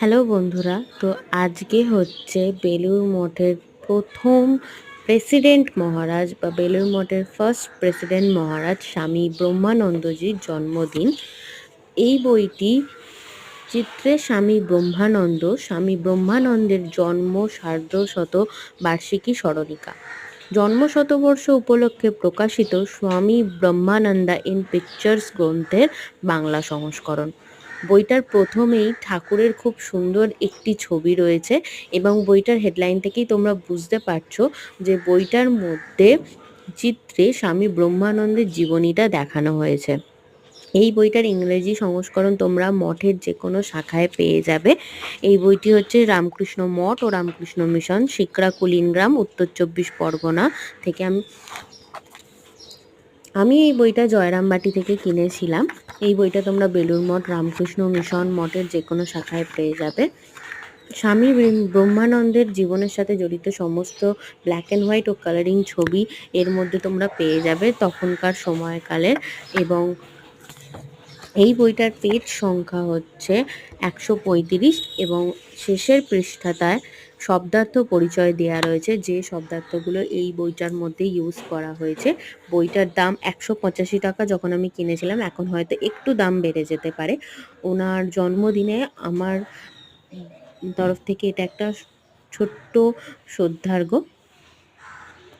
Hello বন্ধুরা, তো আজকে হচ্ছে বেলুর মঠের প্রথম প্রেসিডেন্ট মহারাজ বা বেলুর মঠের ফার্স্ট প্রেসিডেন্ট মহারাজ স্বামী ব্রহ্মানন্দজির জন্মদিন। এই বইটি চিত্রে স্বামী ব্রহ্মানন্দ, স্বামী ব্রহ্মানন্দের জন্ম সার্ধশত বার্ষিকী স্মরণিকা। জন্ম শতবর্ষ উপলক্ষে প্রকাশিত স্বামী ব্রহ্মানন্দা ইন পিকচার্স গ্রন্থের বাংলা সংস্করণ। বইটার প্রথমেই ঠাকুরের খুব সুন্দর একটি ছবি রয়েছে এবং বইটার হেডলাইন থেকেই তোমরা বুঝতে পারছ যে বইটার মধ্যে চিত্রে স্বামী ব্রহ্মানন্দের জীবনীটা দেখানো হয়েছে। এই বইটার ইংরেজি সংস্করণ তোমরা মঠের যে কোনো শাখায় পেয়ে যাবে। এই বইটি হচ্ছে রামকৃষ্ণ মঠ ও রামকৃষ্ণ মিশন শিকরা কুলিনগ্রাম উত্তর চব্বিশ পরগনা থেকে আমি আমি এই বইটা জয়রামবাটি থেকে কিনেছিলাম। এই বইটা তোমরা বেলুর মঠ, রামকৃষ্ণ মিশন মঠের যে কোনো শাখায় পেয়ে যাবে। স্বামী ব্রহ্মানন্দের জীবনের সাথে জড়িত সমস্ত ব্ল্যাক অ্যান্ড হোয়াইট ও কালারিং ছবি এর মধ্যে তোমরা পেয়ে যাবে তখনকার সময়কালের এবং এই বইটার পেজ সংখ্যা হচ্ছে একশো পঁয়ত্রিশ এবং শেষের পৃষ্ঠাটায় শব্দার্থ পরিচয় দেওয়া রয়েছে, যে শব্দার্থগুলো এই বইটার মধ্যে ইউজ করা হয়েছে। বইটার দাম একশো পঁচাশি টাকা যখন আমি কিনেছিলাম, এখন হয়তো একটু দাম বেড়ে যেতে পারে। ওনার জন্মদিনে আমার তরফ থেকে এটা একটা ছোট্ট শ্রদ্ধার্ঘ্য